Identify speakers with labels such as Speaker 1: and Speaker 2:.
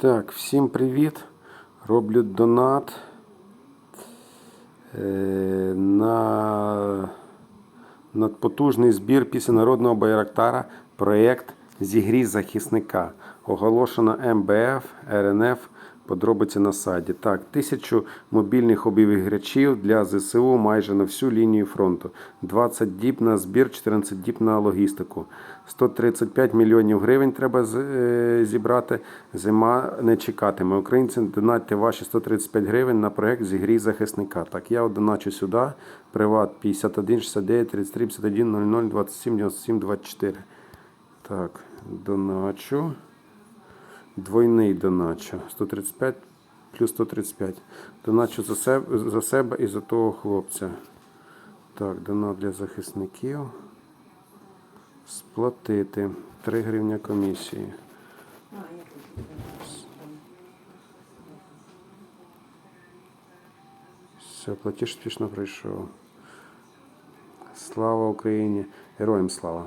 Speaker 1: Так, всім привіт. Роблю донат е, на надпотужний збір після народного Байрактара проєкт Зігрі захисника. Оголошено МБФ, РНФ. Подробиці на сайті. Так, тисячу мобільних обігрячів для ЗСУ майже на всю лінію фронту. 20 діб на збір, 14 діб на логістику. 135 мільйонів гривень треба е, зібрати. Зима не чекатиме. Українці донатьте ваші 135 гривень на проект Зігрій захисника. Так, я доначу сюди. Приват 51 69 33 51 00 27 97 24. Так, доначу. Двойний доначу. 135 плюс 135. Доначу за себе, за себе і за того хлопця. Так, донат для захисників. Сплатити. 3 гривня комісії. Все, платіж успішно пройшов. Слава Україні! Героям слава!